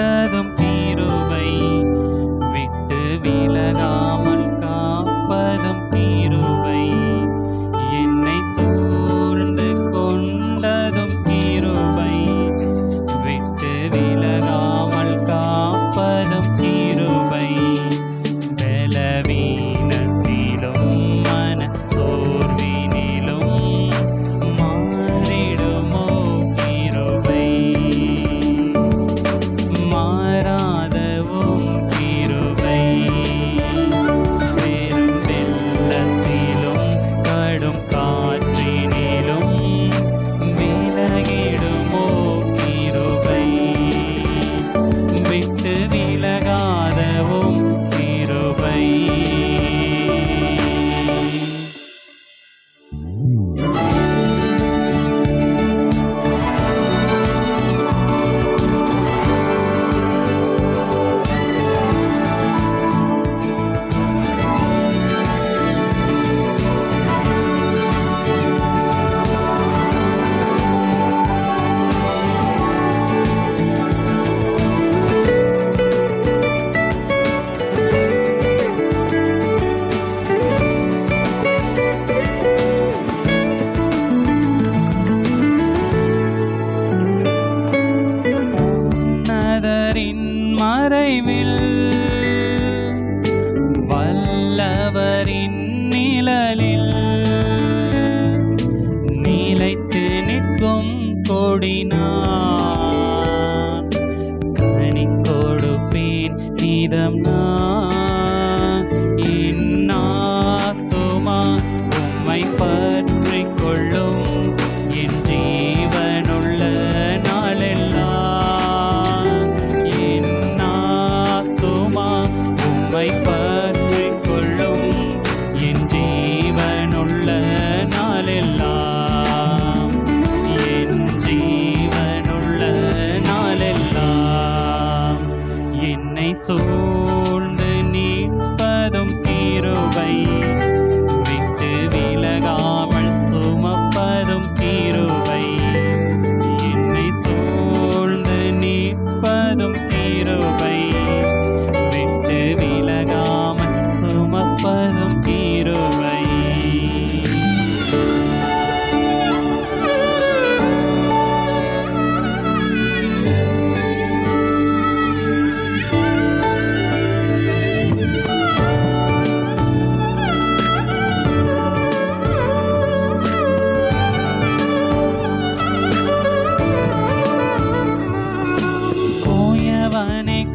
கொண்டதும் தீருவை. விட்டு விலகாமல் காப்பதும் வல்லவரின் மறைவில் வல்லவரின் நிழலில் நிலைத்து நிற்கும் கொடினான் கனி கொடுப்பேன் நீதம்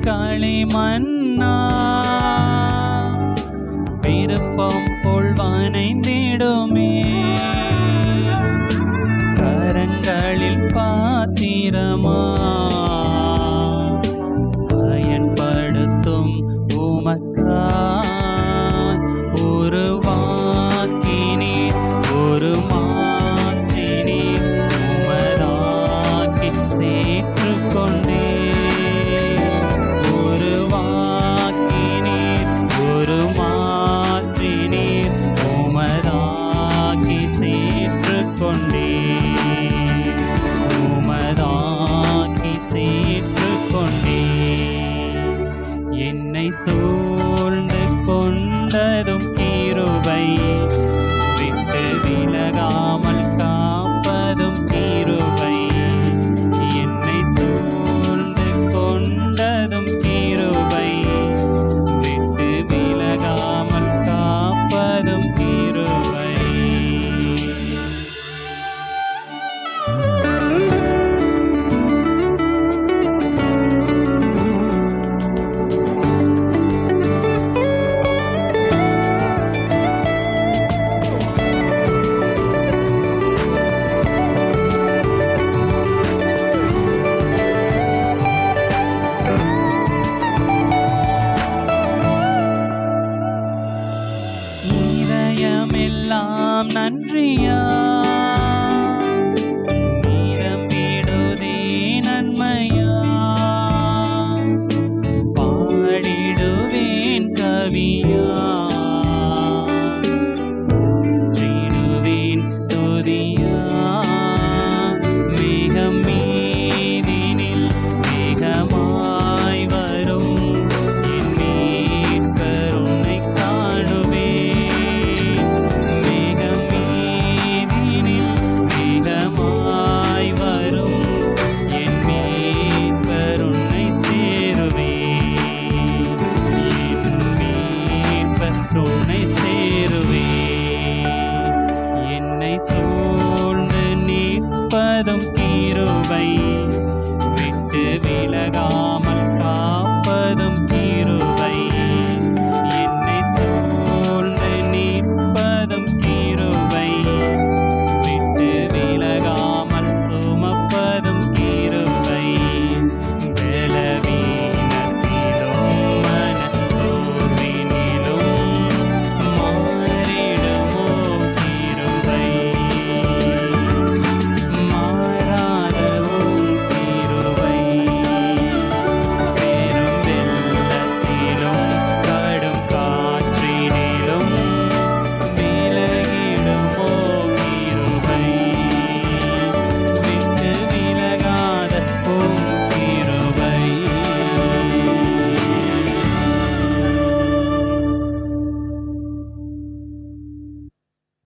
களிமன்னா விருப்பம் போல் வனைந்திடுமே. கரங்களில் பாத்திரமா. சேற்றுக்கொண்டே உமதாக்கி கொண்டே என்னை சூழ்ந்து கொண்டதோ